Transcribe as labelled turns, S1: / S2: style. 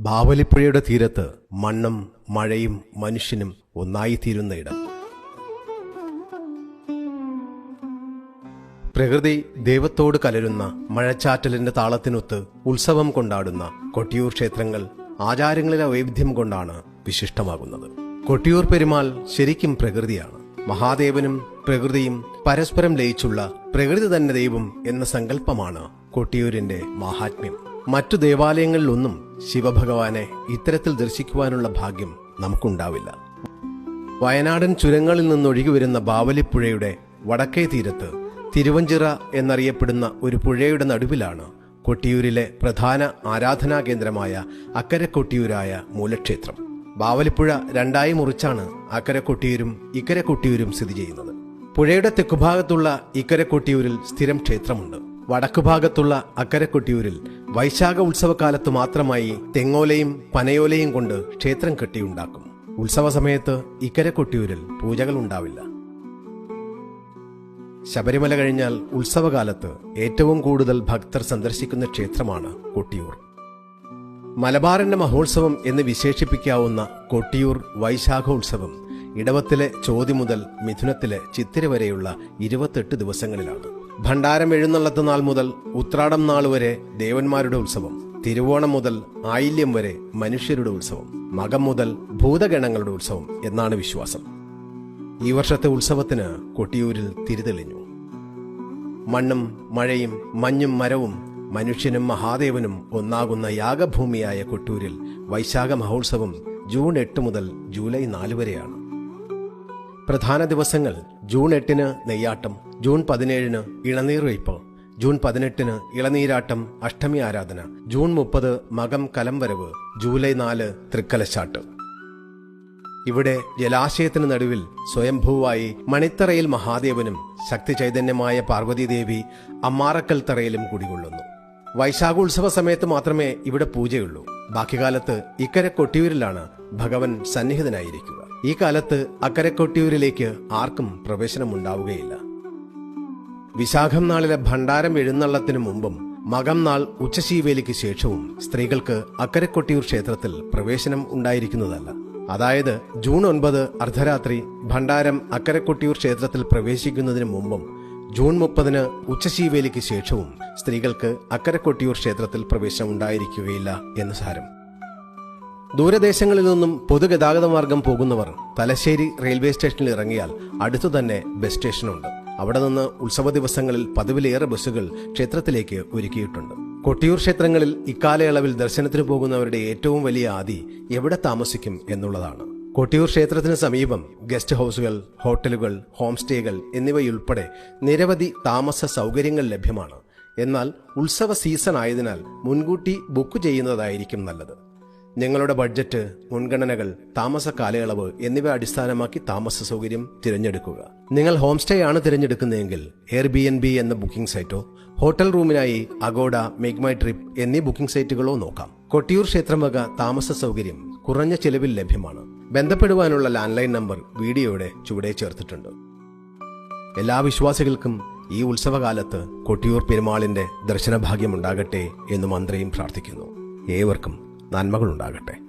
S1: ബാവലിപ്പുഴയുടെ തീരത്ത് മണ്ണും മഴയും മനുഷ്യനും ഒന്നായിത്തീരുന്ന ഇടം. പ്രകൃതി ദൈവത്തോട് കലരുന്ന മഴച്ചാറ്റലിന്റെ താളത്തിനൊത്ത് ഉത്സവം കൊണ്ടാടുന്ന കൊട്ടിയൂർ ക്ഷേത്രങ്ങൾ ആചാരങ്ങളിലെ വൈവിധ്യം കൊണ്ടാണ് വിശിഷ്ടമാകുന്നത്. കൊട്ടിയൂർ പെരുമാൾ ശരിക്കും പ്രകൃതിയാണ്. മഹാദേവനും പ്രകൃതിയും പരസ്പരം ലയിച്ചുള്ള പ്രകൃതി തന്നെ ദൈവം എന്ന സങ്കല്പമാണ് കൊട്ടിയൂരിന്റെ മാഹാത്മ്യം. മറ്റു ദേവാലയങ്ങളിലൊന്നും ശിവഭഗവാനെ ഇത്തരത്തിൽ ദർശിക്കുവാനുള്ള ഭാഗ്യം നമുക്കുണ്ടാവില്ല. വയനാടൻ ചുരങ്ങളിൽ നിന്നൊഴുകി വരുന്ന ബാവലിപ്പുഴയുടെ വടക്കേ തീരത്ത് തിരുവഞ്ചിറ എന്നറിയപ്പെടുന്ന ഒരു പുഴയുടെ നടുവിലാണ് കൊട്ടിയൂരിലെ പ്രധാന ആരാധനാ കേന്ദ്രമായ അക്കരെ കൊട്ടിയൂരായ മൂലക്ഷേത്രം. ബാവലിപ്പുഴ രണ്ടായി മുറിച്ചാണ് അക്കരെ കൊട്ടിയൂരും ഇക്കരെ കൊട്ടിയൂരും സ്ഥിതി ചെയ്യുന്നത്. പുഴയുടെ തെക്കുഭാഗത്തുള്ള ഇക്കരെ കൊട്ടിയൂരിൽ സ്ഥിരം ക്ഷേത്രമുണ്ട്. വടക്കുഭാഗത്തുള്ള അക്കരെ കൊട്ടിയൂരിൽ വൈശാഖ ഉത്സവകാലത്ത് മാത്രമായി തെങ്ങോലയും പനയോലയും കൊണ്ട് ക്ഷേത്രം കെട്ടിയുണ്ടാക്കും. ഉത്സവ സമയത്ത് ഇക്കരെ കൊട്ടിയൂരിൽ പൂജകൾ ഉണ്ടാവില്ല. ശബരിമല കഴിഞ്ഞാൽ ഉത്സവകാലത്ത് ഏറ്റവും കൂടുതൽ ഭക്തർ സന്ദർശിക്കുന്ന ക്ഷേത്രമാണ് കൊട്ടിയൂർ. മലബാറിന്റെ മഹോത്സവം എന്ന് വിശേഷിപ്പിക്കാവുന്ന കൊട്ടിയൂർ വൈശാഖ ഉത്സവം ഇടവത്തിലെ ചോതി മുതൽ മിഥുനത്തിലെ ചിത്തിര വരെയുള്ള ഇരുപത്തെട്ട് ദിവസങ്ങളിലാണ് ഭണ്ഡാരം എഴുന്നള്ളത്ത് നാൾ മുതൽ ഉത്രാടം നാൾ വരെ ദേവന്മാരുടെ ഉത്സവം. തിരുവോണം മുതൽ ആയില്യം വരെ മനുഷ്യരുടെ ഉത്സവം. മകം മുതൽ ഭൂതഗണങ്ങളുടെ ഉത്സവം എന്നാണ് വിശ്വാസം. ഈ വർഷത്തെ ഉത്സവത്തിന് കൊട്ടിയൂരിൽ തിരിതെളിഞ്ഞു. മണ്ണും മഴയും മഞ്ഞും മരവും മനുഷ്യനും മഹാദേവനും ഒന്നാകുന്ന യാഗഭൂമിയായ കൊട്ടൂരിൽ വൈശാഖ മഹോത്സവം ജൂൺ എട്ട് മുതൽ ജൂലൈ നാല് വരെയാണ്. പ്രധാന ദിവസങ്ങൾ ജൂൺ എട്ടിന് നെയ്യാട്ടം ജൂൺ പതിനേഴിന് ഇളനീർ വയ്പ് ജൂൺ പതിനെട്ടിന് ഇളനീരാട്ടം അഷ്ടമി ആരാധന. ജൂൺ മുപ്പത് മകം കലംവരവ് ജൂലൈ നാല് തൃക്കലശാട്ട്. ഇവിടെ ജലാശയത്തിന് നടുവിൽ സ്വയംഭൂവായി മണിത്തറയിൽ മഹാദേവനും ശക്തി ചൈതന്യമായ പാർവതീദേവി അമ്മാറക്കൽ തറയിലും കുടികൊള്ളുന്നു. വൈശാഖോത്സവ സമയത്ത് മാത്രമേ ഇവിടെ പൂജയുള്ളൂ. ബാക്കി കാലത്ത് ഇക്കരെ കൊട്ടിയൂരിലാണ് ഭഗവൻ സന്നിഹിതനായിരിക്കുക. ഈ കാലത്ത് അക്കരെ കൊട്ടിയൂരിലേക്ക് ആർക്കും പ്രവേശനമുണ്ടാവുകയില്ല. വിശാഖം നാളിലെ ഭണ്ഡാരം എഴുന്നള്ളത്തിനു മുമ്പും മകം നാൾ ഉച്ചശീവേലിക്ക് ശേഷവും സ്ത്രീകൾക്ക് അക്കരക്കൊട്ടിയൂർ ക്ഷേത്രത്തിൽ പ്രവേശനം ഉണ്ടായിരിക്കുന്നതല്ല. അതായത് ജൂൺ ഒൻപത് അർദ്ധരാത്രി ഭണ്ഡാരം അക്കരക്കൊട്ടിയൂർ ക്ഷേത്രത്തിൽ പ്രവേശിക്കുന്നതിന് മുമ്പും ജൂൺ മുപ്പതിന് ഉച്ചശീവേലിക്ക് ശേഷവും സ്ത്രീകൾക്ക് അക്കരക്കൊട്ടിയൂർ ക്ഷേത്രത്തിൽ പ്രവേശനം ഉണ്ടായിരിക്കുകയില്ല എന്ന് സാരം. ദൂരദേശങ്ങളിൽ നിന്നും പൊതുഗതാഗത മാർഗം പോകുന്നവർ തലശ്ശേരി റെയിൽവേ സ്റ്റേഷനിൽ ഇറങ്ങിയാൽ അടുത്തു തന്നെ ബസ് സ്റ്റേഷനുണ്ട്. അവിടെ നിന്ന് ഉത്സവ ദിവസങ്ങളിൽ പതിവിലേറെ ബസ്സുകൾ ക്ഷേത്രത്തിലേക്ക് ഒരുക്കിയിട്ടുണ്ട്. കൊട്ടിയൂർ ക്ഷേത്രങ്ങളിൽ ഇക്കാലയളവിൽ ദർശനത്തിന് പോകുന്നവരുടെ ഏറ്റവും വലിയ ആദി എവിടെ താമസിക്കും എന്നുള്ളതാണ്. കൊട്ടിയൂർ ക്ഷേത്രത്തിന് സമീപം ഗസ്റ്റ് ഹൗസുകൾ ഹോട്ടലുകൾ ഹോം സ്റ്റേകൾ എന്നിവയുൾപ്പെടെ നിരവധി താമസ സൗകര്യങ്ങൾ ലഭ്യമാണ്. എന്നാൽ ഉത്സവ സീസൺ ആയതിനാൽ മുൻകൂട്ടി ബുക്ക് ചെയ്യുന്നതായിരിക്കും നല്ലത്. നിങ്ങളുടെ ബഡ്ജറ്റ് മുൻഗണനകൾ താമസ കാലയളവ് എന്നിവ അടിസ്ഥാനമാക്കി താമസ സൗകര്യം തിരഞ്ഞെടുക്കുക. നിങ്ങൾ ഹോം സ്റ്റേ ആണ് തിരഞ്ഞെടുക്കുന്നതെങ്കിൽ എയർ ബി എൻ ബി എന്ന ബുക്കിംഗ് സൈറ്റോ ഹോട്ടൽ റൂമിനായി അഗോഡ മേക്ക് മൈ ട്രിപ്പ് എന്നീ ബുക്കിംഗ് സൈറ്റുകളോ നോക്കാം. കൊട്ടിയൂർ ക്ഷേത്രം വക താമസ സൗകര്യം കുറഞ്ഞ ചിലവിൽ ലഭ്യമാണ്. ബന്ധപ്പെടുവാനുള്ള ലാൻഡ്ലൈൻ നമ്പർ വീഡിയോയുടെ ചുവടെ ചേർത്തിട്ടുണ്ട്. എല്ലാ വിശ്വാസികൾക്കും ഈ ഉത്സവകാലത്ത് കൊട്ടിയൂർ പെരുമാളിന്റെ ദർശനഭാഗ്യമുണ്ടാകട്ടെ എന്ന് മന്ത്രിയും പ്രാർത്ഥിക്കുന്നു. ഏവർക്കും നന്മകളുണ്ടാകട്ടെ.